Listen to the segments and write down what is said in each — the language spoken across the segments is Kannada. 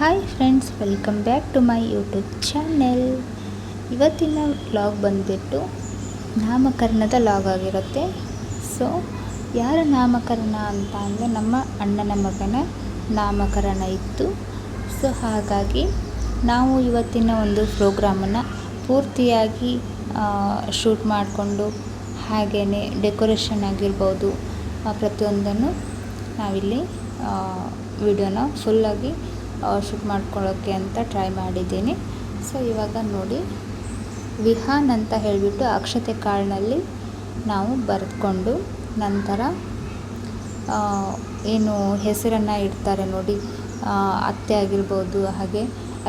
Hi friends welcome back to my YouTube channel ಇವತ್ತಿನ ವ್ಲಾಗ್ ಬಂದುಬಿಟ್ಟು ನಾಮಕರಣದ ಲಾಗ್ ಆಗಿರುತ್ತೆ. ಸೊ ಯಾರ ನಾಮಕರಣ ಅಂತ ಅಂದರೆ ನಮ್ಮ ಅಣ್ಣನ ಮಗನ ನಾಮಕರಣ ಇತ್ತು. ಸೊ ಹಾಗಾಗಿ ನಾವು ಇವತ್ತಿನ ಒಂದು ಪ್ರೋಗ್ರಾಮನ್ನು ಪೂರ್ತಿಯಾಗಿ ಶೂಟ್ ಮಾಡಿಕೊಂಡು ಹಾಗೆಯೇ ಡೆಕೋರೇಷನ್ ಆಗಿರ್ಬೋದು ಪ್ರತಿಯೊಂದನ್ನು ನಾವಿಲ್ಲಿ ವಿಡಿಯೋನ ಫುಲ್ಲಾಗಿ ಶೂಟ್ ಮಾಡ್ಕೊಳ್ಳೋಕ್ಕೆ ಅಂತ ಟ್ರೈ ಮಾಡಿದ್ದೀನಿ. ಸೊ ಇವಾಗ ನೋಡಿ. ವಿಹಾನ್ ಅಂತ ಹೇಳಿಬಿಟ್ಟು ಅಕ್ಷತೆ ಕಾಳಿನಲ್ಲಿ ನಾವು ಬರೆದುಕೊಂಡು ನಂತರ ಏನು ಹೆಸರನ್ನು ಇಡ್ತಾರೆ ನೋಡಿ. ಅತ್ತೆ ಆಗಿರ್ಬೋದು, ಹಾಗೆ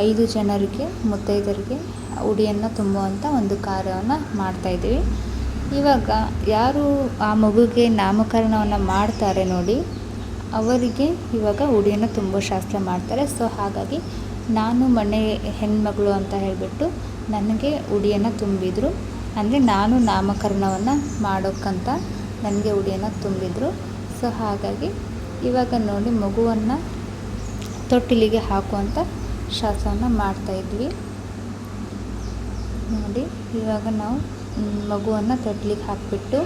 ಐದು ಜನರಿಗೆ, ಮುತ್ತೈದರಿಗೆ ಉಡಿಯನ್ನು ತುಂಬುವಂಥ ಒಂದು ಕಾರ್ಯವನ್ನು ಮಾಡ್ತಾಯಿದ್ದೀವಿ ಇವಾಗ ಯಾರು ಆ ಮಗುಗೆ ನಾಮಕರಣವನ್ನು ಮಾಡ್ತಾರೆ ನೋಡಿ. ಅವರಿಗೆ ಇವಾಗ ಉಡಿಯನ್ನು ತುಂಬ ಶಾಸ್ತ್ರ ಮಾಡ್ತಾರೆ. ಸೊ ಹಾಗಾಗಿ ನಾನು ಮನೆ ಹೆಣ್ಮಗಳು ಅಂತ ಹೇಳಿಬಿಟ್ಟು ನನಗೆ ಉಡಿಯನ್ನು ತುಂಬಿದರು. ಅಂದರೆ ನಾನು ನಾಮಕರಣವನ್ನು ಮಾಡೋಕ್ಕಂತ ನನಗೆ ಉಡಿಯನ್ನು ತುಂಬಿದರು. ಸೊ ಹಾಗಾಗಿ ಇವಾಗ ನೋಡಿ ಮಗುವನ್ನು ತೊಟ್ಟಿಲಿಗೆ ಹಾಕುವಂಥ ಶಾಸ್ತ್ರವನ್ನು ಮಾಡ್ತಾಯಿದ್ವಿ ನೋಡಿ, ಇವಾಗ ನಾವು ಮಗುವನ್ನು ತೊಟ್ಟಿಲಿಗೆ ಹಾಕಿಬಿಟ್ಟು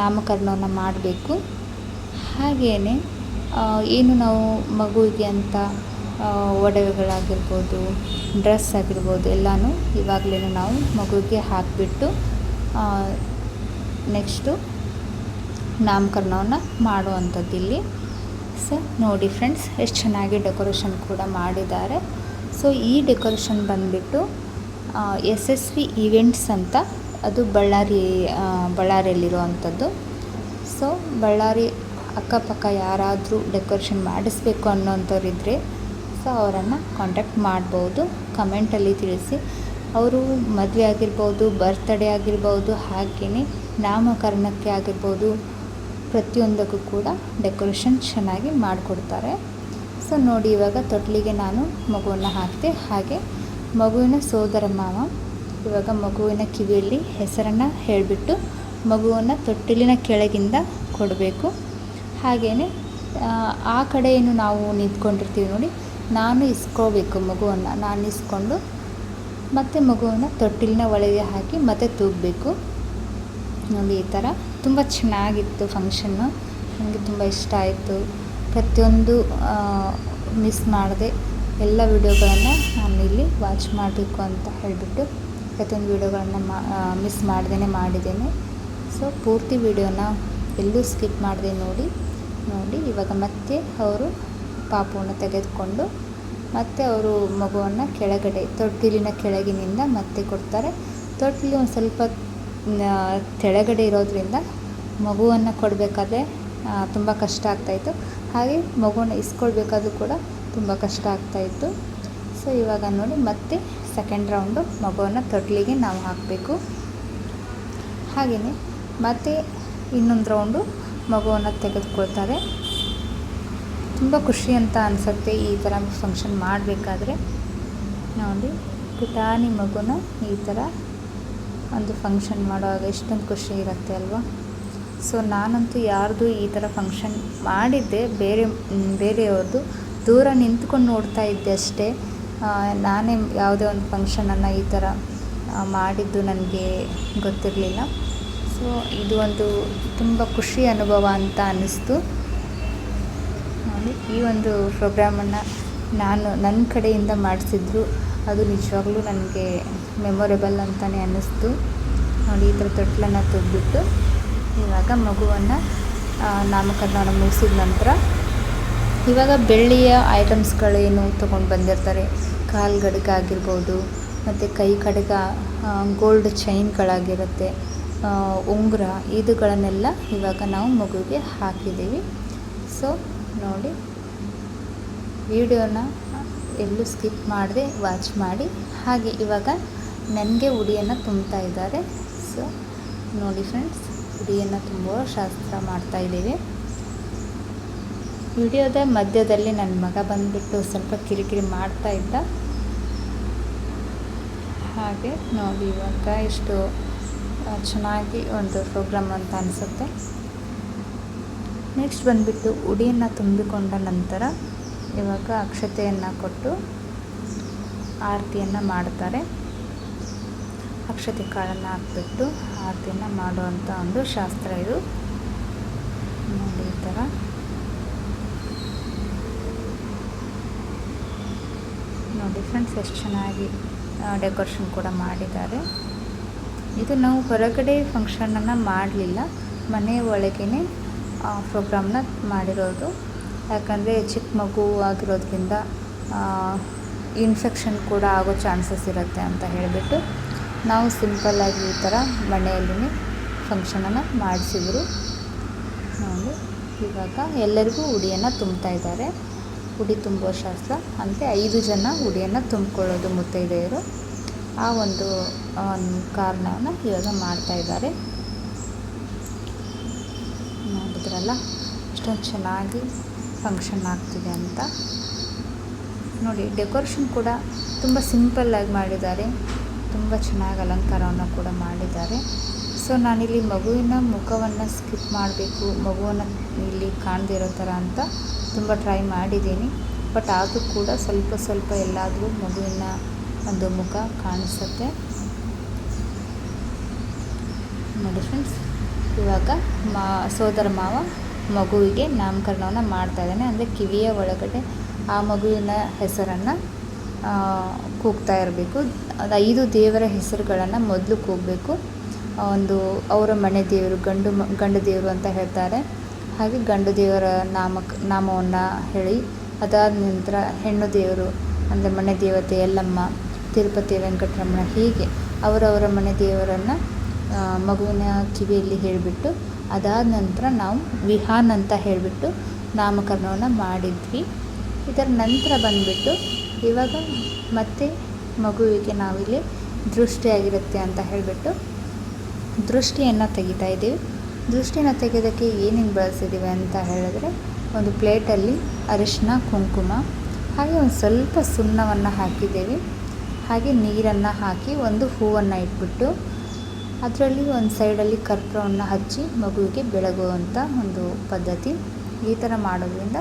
ನಾಮಕರಣವನ್ನು ಮಾಡಬೇಕು. ಹಾಗೆಯೇ ಏನು ನಾವು ಮಗುವಿಗೆ ಅಂತ ಒಡವೆಗಳಾಗಿರ್ಬೋದು ಡ್ರೆಸ್ ಆಗಿರ್ಬೋದು ಎಲ್ಲನೂ ಇವಾಗಲೇ ನಾವು ಮಗುವಿಗೆ ಹಾಕಿಬಿಟ್ಟು ನೆಕ್ಸ್ಟು ನಾಮಕರಣವನ್ನು ಮಾಡುವಂಥದ್ದು ಇಲ್ಲಿ. ಸೊ ನೋಡಿ ಫ್ರೆಂಡ್ಸ್ ಎಷ್ಟು ಚೆನ್ನಾಗಿ ಡೆಕೋರೇಷನ್ ಕೂಡ ಮಾಡಿದ್ದಾರೆ. ಸೊ ಈ ಡೆಕೋರೇಷನ್ ಬಂದುಬಿಟ್ಟು ಎಸ್ ಎಸ್ ವಿ ಈವೆಂಟ್ಸ್ ಅಂತ ಅದು ಬಳ್ಳಾರಿ ಬಳ್ಳಾರಿಯಲ್ಲಿರುವಂಥದ್ದು. ಸೊ ಬಳ್ಳಾರಿ ಅಕ್ಕಪಕ್ಕ ಯಾರಾದರೂ ಡೆಕೋರೇಷನ್ ಮಾಡಿಸ್ಬೇಕು ಅನ್ನೋಂಥವ್ರಿದ್ರೆ ಸೊ ಅವರನ್ನು ಕಾಂಟ್ಯಾಕ್ಟ್ ಮಾಡ್ಬೋದು. ಕಮೆಂಟಲ್ಲಿ ತಿಳಿಸಿ. ಅವರು ಮದುವೆ ಆಗಿರ್ಬೋದು ಬರ್ತ್ಡೇ ಆಗಿರ್ಬೋದು ಹಾಗೆಯೇ ನಾಮಕರಣಕ್ಕೆ ಆಗಿರ್ಬೋದು, ಪ್ರತಿಯೊಂದಕ್ಕೂ ಕೂಡ ಡೆಕೋರೇಷನ್ ಚೆನ್ನಾಗಿ ಮಾಡಿಕೊಡ್ತಾರೆ. ಸೊ ನೋಡಿ, ಇವಾಗ ತೊಟ್ಲಿಗೆ ನಾನು ಮಗುವನ್ನು ಹಾಕಿದೆ, ಹಾಗೆ ಮಗುವಿನ ಸೋದರ ಮಾವ, ಇವಾಗ ಮಗುವಿನ ಕಿವಿಯಲ್ಲಿ ಹೆಸರನ್ನು ಹೇಳಿಬಿಟ್ಟು ಮಗುವನ್ನು ತೊಟ್ಟಿಲಿನ ಕೆಳಗಿಂದ ಕೊಡಬೇಕು. ಹಾಗೆಯೇ ಆ ಕಡೆ ಏನು ನಾವು ನಿಂತ್ಕೊಂಡಿರ್ತೀವಿ ನೋಡಿ. ನಾನು ಇಸ್ಕೋಬೇಕು ಮಗುವನ್ನು. ನಾನು ಇಸ್ಕೊಂಡು ಮತ್ತು ಮಗುವನ್ನು ತೊಟ್ಟಿಲಿನ ಒಳಗೆ ಹಾಕಿ ಮತ್ತೆ ತೂಗಬೇಕು. ನೋಡಿ, ಈ ಥರ ತುಂಬ ಚೆನ್ನಾಗಿತ್ತು ಫಂಕ್ಷನ್ನು. ನನಗೆ ತುಂಬ ಇಷ್ಟ ಆಯಿತು. ಪ್ರತಿಯೊಂದು ಮಿಸ್ ಮಾಡದೆ ಎಲ್ಲ ವಿಡಿಯೋಗಳನ್ನು ನಾನು ಇಲ್ಲಿ ವಾಚ್ ಮಾಡಬೇಕು ಅಂತ ಹೇಳಿಬಿಟ್ಟು ಪ್ರತಿಯೊಂದು ವಿಡಿಯೋಗಳನ್ನು ಮಾ ಮಿಸ್ ಮಾಡ್ದೇ ಮಾಡಿದ್ದೇನೆ. ಸೊ, ಪೂರ್ತಿ ವಿಡಿಯೋನ ಎಲ್ಲೂ ಸ್ಕಿಪ್ ಮಾಡಿದೆ ನೋಡಿ. ನೋಡಿ, ಇವಾಗ ಮತ್ತೆ ಅವರು ಪಾಪುವನ್ನು ತೆಗೆದುಕೊಂಡು ಮತ್ತೆ ಅವರು ಮಗುವನ್ನು ಕೆಳಗಡೆ, ತೊಟ್ಟಿಲಿನ ಕೆಳಗಿನಿಂದ ಮತ್ತೆ ಕೊಡ್ತಾರೆ. ತೊಟ್ಟಿಲು ಒಂದು ಸ್ವಲ್ಪ ಕೆಳಗಡೆ ಇರೋದ್ರಿಂದ ಮಗುವನ್ನು ಕೊಡಬೇಕಾದ್ರೆ ತುಂಬ ಕಷ್ಟ ಆಗ್ತಾಯಿತ್ತು ಹಾಗೆ ಮಗುವನ್ನು ಇಸ್ಕೊಳ್ಬೇಕಾದ್ರೂ ಕೂಡ ತುಂಬ ಕಷ್ಟ ಆಗ್ತಾಯಿತ್ತು ಸೊ, ಇವಾಗ ನೋಡಿ, ಮತ್ತೆ ಸೆಕೆಂಡ್ ರೌಂಡು ಮಗುವನ್ನು ತೊಟ್ಟಿಲಿಗೆ ನಾವು ಹಾಕಬೇಕು. ಹಾಗೆಯೇ ಮತ್ತೆ ಇನ್ನೊಂದು ರೌಂಡು ಮಗುವನ್ನು ತೆಗೆದುಕೊಳ್ತಾರೆ. ತುಂಬ ಖುಷಿ ಅಂತ ಅನಿಸುತ್ತೆ ಈ ಥರ ಫಂಕ್ಷನ್ ಮಾಡಬೇಕಾದ್ರೆ. ನೋಡಿ, ಪುಟಾಣಿ ಮಗುನ ಈ ಥರ ಒಂದು ಫಂಕ್ಷನ್ ಮಾಡುವಾಗ ಎಷ್ಟೊಂದು ಖುಷಿ ಇರುತ್ತೆ ಅಲ್ವಾ? ಸೊ, ನಾನಂತೂ ಯಾರ್ದು ಈ ಥರ ಫಂಕ್ಷನ್ ಮಾಡಿದ್ದೆ, ಬೇರೆ ಬೇರೆಯವ್ರದ್ದು ದೂರ ನಿಂತ್ಕೊಂಡು ನೋಡ್ತಾ ಇದ್ದೆ ಅಷ್ಟೇ. ನಾನೇ ಯಾವುದೇ ಒಂದು ಫಂಕ್ಷನನ್ನು ಈ ಥರ ಮಾಡಿದ್ದು ನನಗೆ ಗೊತ್ತಿರಲಿಲ್ಲ. ಸೊ ಇದು ಒಂದು ತುಂಬ ಖುಷಿ ಅನುಭವ ಅಂತ ಅನ್ನಿಸ್ತು. ನೋಡಿ, ಈ ಒಂದು ಪ್ರೋಗ್ರಾಮನ್ನು ನಾನು ನನ್ನ ಕಡೆಯಿಂದ ಮಾಡಿಸಿದ್ರು. ಅದು ನಿಜವಾಗ್ಲೂ ನನಗೆ ಮೆಮೊರೇಬಲ್ ಅಂತಲೇ ಅನ್ನಿಸ್ತು. ನೋಡಿ, ಈ ಥರ ತೊಟ್ಲನ್ನು ತೆಗೆದ್ಬಿಟ್ಟು ಇವಾಗ ಮಗುವನ್ನು ನಾಮಕರಣ ಮುಗಿಸಿದ ನಂತರ ಇವಾಗ ಬೆಳ್ಳಿಯ ಐಟಮ್ಸ್ಗಳೇನು ತೊಗೊಂಡು ಬಂದಿರ್ತಾರೆ? ಕಾಲು ಗಡಗ ಆಗಿರ್ಬೋದು, ಮತ್ತು ಕೈ ಕಡಗ ಗೋಲ್ಡ್ ಚೈನ್ಗಳಾಗಿರುತ್ತೆ ಉಂಗುರ ಇದುಗಳನ್ನೆಲ್ಲ ಇವಾಗ ನಾವು ಮಗುವಿಗೆ ಹಾಕಿದ್ದೀವಿ. ಸೊ ನೋಡಿ, ವಿಡಿಯೋನ ಎಲ್ಲೂ ಸ್ಕಿಪ್ ಮಾಡದೆ ವಾಚ್ ಮಾಡಿ. ಹಾಗೆ ಇವಾಗ ನನಗೆ ಉಡಿಯನ್ನು ತುಂಬ್ತಾ ಇದ್ದಾರೆ. ಸೊ ನೋಡಿ ಫ್ರೆಂಡ್ಸ್ ಉಡಿಯನ್ನು ತುಂಬುವ ಶಾಸ್ತ್ರ ಮಾಡ್ತಾ ಇದ್ದೀವಿ. ವಿಡಿಯೋದ ಮಧ್ಯದಲ್ಲಿ ನನ್ನ ಮಗ ಬಂದುಬಿಟ್ಟು ಸ್ವಲ್ಪ ಕಿರಿಕಿರಿ ಮಾಡ್ತಾ ಇದ್ದ. ಹಾಗೆ, ನೋಡಿ, ಇವಾಗ ಎಷ್ಟು ಚೆನ್ನಾಗಿ ಒಂದು ಪ್ರೋಗ್ರಾಮ್ ಅಂತ ಅನಿಸುತ್ತೆ. ನೆಕ್ಸ್ಟ್ ಬಂದುಬಿಟ್ಟು ಉಡಿಯನ್ನು ತುಂಬಿಕೊಂಡ ನಂತರ ಇವಾಗ ಅಕ್ಷತೆಯನ್ನು ಕೊಟ್ಟು ಆರತಿಯನ್ನು ಮಾಡ್ತಾರೆ. ಅಕ್ಷತೆ ಕಾಳನ್ನು ಹಾಕ್ಬಿಟ್ಟು ಆರತಿಯನ್ನು ಮಾಡುವಂಥ ಒಂದು ಶಾಸ್ತ್ರ ಇದು. ನೋಡಿ ಈ ಥರ ನೋಡಿ ಫ್ರೆಂಡ್ಸ್ ಎಷ್ಟು ಚೆನ್ನಾಗಿ ಡೆಕೋರೇಷನ್ ಕೂಡ ಮಾಡಿದ್ದಾರೆ. ಇದು ನಾವು ಹೊರಗಡೆ ಫಂಕ್ಷನನ್ನು ಮಾಡಲಿಲ್ಲ. ಮನೆ ಒಳಗೇ ಪ್ರೋಗ್ರಾಮ್ನ ಮಾಡಿರೋದು. ಯಾಕಂದರೆ ಚಿಕ್ಕ ಮಗು ಆಗಿರೋದ್ರಿಂದ ಇನ್ಫೆಕ್ಷನ್ ಕೂಡ ಆಗೋ ಚಾನ್ಸಸ್ ಇರುತ್ತೆ ಅಂತ ಹೇಳಿಬಿಟ್ಟು ನಾವು ಸಿಂಪಲ್ಲಾಗಿ ಈ ಥರ ಮನೆಯಲ್ಲೇ ಫಂಕ್ಷನನ್ನು ಮಾಡಿಸಿದ್ರು. ನೋಡಿ, ಇವಾಗ ಎಲ್ಲರಿಗೂ ಉಡಿಯನ್ನು ತುಂಬ್ತಾ ಇದ್ದಾರೆ. ಉಡಿ ತುಂಬೋ ಶಾಸ್ತ್ರ. ಅಂದರೆ ಐದು ಜನ ಉಡಿಯನ್ನು ತುಂಬಿಕೊಳ್ಳೋದು ಮುತ್ತೈದೆಯರು. ಆ ಒಂದು ಕಾರಣವನ್ನು ಇವಾಗ ಮಾಡ್ತಾ ಇದ್ದಾರೆ. ನೋಡಿದ್ರಲ್ಲ, ಎಷ್ಟೊಂದು ಚೆನ್ನಾಗಿ ಫಂಕ್ಷನ್ ಆಗ್ತಿದೆ ಅಂತ. ನೋಡಿ ಡೆಕೋರೇಷನ್ ಕೂಡ ತುಂಬ ಸಿಂಪಲ್ಲಾಗಿ ಮಾಡಿದ್ದಾರೆ. ತುಂಬ ಚೆನ್ನಾಗಿ ಅಲಂಕಾರವನ್ನು ಕೂಡ ಮಾಡಿದ್ದಾರೆ. ಸೊ ನಾನಿಲ್ಲಿ ಮಗುವಿನ ಮುಖವನ್ನು ಸ್ಕಿಪ್ ಮಾಡಬೇಕು, ಮಗುವನ್ನು ಇಲ್ಲಿ ಕಾಣದಿರೋ ಥರ ಅಂತ ತುಂಬ ಟ್ರೈ ಮಾಡಿದ್ದೀನಿ. ಬಟ್ ಆದರೂ ಕೂಡ ಸ್ವಲ್ಪ ಸ್ವಲ್ಪ ಎಲ್ಲಾದರೂ ಮಗುವಿನ ಒಂದು ಮುಖ ಕಾಣಿಸುತ್ತೆ. ನೋಡಿ ಫ್ರೆಂಡ್ಸ್ ಇವಾಗ ಮಾ, ಸೋದರ ಮಾವ ಮಗುವಿಗೆ ನಾಮಕರಣವನ್ನು ಮಾಡ್ತಾ ಇದ್ದಾನೆ. ಅಂದರೆ ಕಿವಿಯ ಒಳಗಡೆ ಆ ಮಗುವಿನ ಹೆಸರನ್ನು ಕೂಗ್ತಾ ಇರಬೇಕು. ಅದು ಐದು ದೇವರ ಹೆಸರುಗಳನ್ನು ಮೊದಲು ಕೂಗಬೇಕು. ಒಂದು ಅವರ ಮನೆ ದೇವರು, ಗಂಡು ಗಂಡು ದೇವರು ಅಂತ ಹೇಳ್ತಾರೆ. ಹಾಗೆ ಗಂಡು ದೇವರ ನಾಮಕ, ನಾಮವನ್ನು ಹೇಳಿ, ಅದಾದ ನಂತರ ಹೆಣ್ಣು ದೇವರು, ಅಂದರೆ ಮನೆ ದೇವತೆ ಎಲ್ಲಮ್ಮ ತಿರುಪತಿ ವೆಂಕಟರಮಣ ಹೀಗೆ ಅವರವರ ಮನೆ ದೇವರನ್ನು ಮಗುವಿನ ಕಿವಿಯಲ್ಲಿ ಹೇಳಿಬಿಟ್ಟು, ಅದಾದ ನಂತರ ನಾವು ವಿಹಾನ್ ಅಂತ ಹೇಳಿಬಿಟ್ಟು ನಾಮಕರಣವನ್ನು ಮಾಡಿದ್ವಿ. ಇದರ ನಂತರ ಬಂದುಬಿಟ್ಟು ಇವಾಗ ಮತ್ತೆ ಮಗುವಿಗೆ ನಾವಿಲ್ಲಿ ದೃಷ್ಟಿಯಾಗಿರುತ್ತೆ ಅಂತ ಹೇಳಿಬಿಟ್ಟು ದೃಷ್ಟಿಯನ್ನು ತೆಗಿತಾ ಇದ್ದೀವಿ. ದೃಷ್ಟಿನ ತೆಗೆಯೋದಕ್ಕೆ ಏನೇನು ಬಳಸಿದ್ದೀವಿ ಅಂತ ಹೇಳಿದ್ರೆ ಒಂದು ಪ್ಲೇಟಲ್ಲಿ ಅರಿಶಿನ, ಕುಂಕುಮ, ಹಾಗೆ ಒಂದು ಸ್ವಲ್ಪ ಸುಣ್ಣವನ್ನು ಹಾಕಿದ್ದೇವೆ. ಹಾಗೆ ನೀರನ್ನು ಹಾಕಿ ಒಂದು ಹೂವನ್ನು ಇಟ್ಬಿಟ್ಟು ಅದರಲ್ಲಿ ಒಂದು ಸೈಡಲ್ಲಿ ಕರ್ಪೂರವನ್ನು ಹಚ್ಚಿ ಮಗುವಿಗೆ ಬೆಳಗುವಂಥ ಒಂದು ಪದ್ಧತಿ ಈ ಥರ ಮಾಡೋದ್ರಿಂದ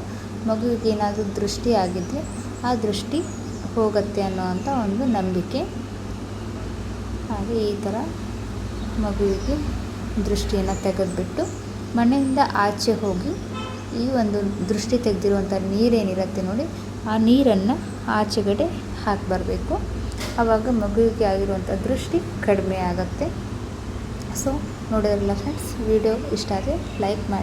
ಮಗುವಿಗೆ ಏನಾದರೂ ದೃಷ್ಟಿ ಆಗಿದ್ದರೆ ಆ ದೃಷ್ಟಿ ಹೋಗುತ್ತೆ ಅನ್ನೋವಂಥ ಒಂದು ನಂಬಿಕೆ. ಹಾಗೆ ಈ ಥರ ಮಗುವಿಗೆ ದೃಷ್ಟಿಯನ್ನು ತೆಗೆದುಬಿಟ್ಟು ಮನೆಯಿಂದ ಆಚೆ ಹೋಗಿ ಈ ಒಂದು ದೃಷ್ಟಿ ತೆಗೆದಿರುವಂಥ ನೀರೇನಿರುತ್ತೆ ನೋಡಿ, ಆ ನೀರನ್ನು ಆಚೆಗಡೆ ಹಾಕಿ ಬರಬೇಕು ಆವಾಗ ಮಗುವಿಗೆ ಆಗಿರುವಂಥ ದೃಷ್ಟಿ ಕಡಿಮೆ ಆಗುತ್ತೆ. ಸೊ ನೋಡಿದ್ರಲ್ಲ ಫ್ರೆಂಡ್ಸ್ ವಿಡಿಯೋ ಇಷ್ಟ ಆದರೆ ಲೈಕ್ ಮಾಡಿ.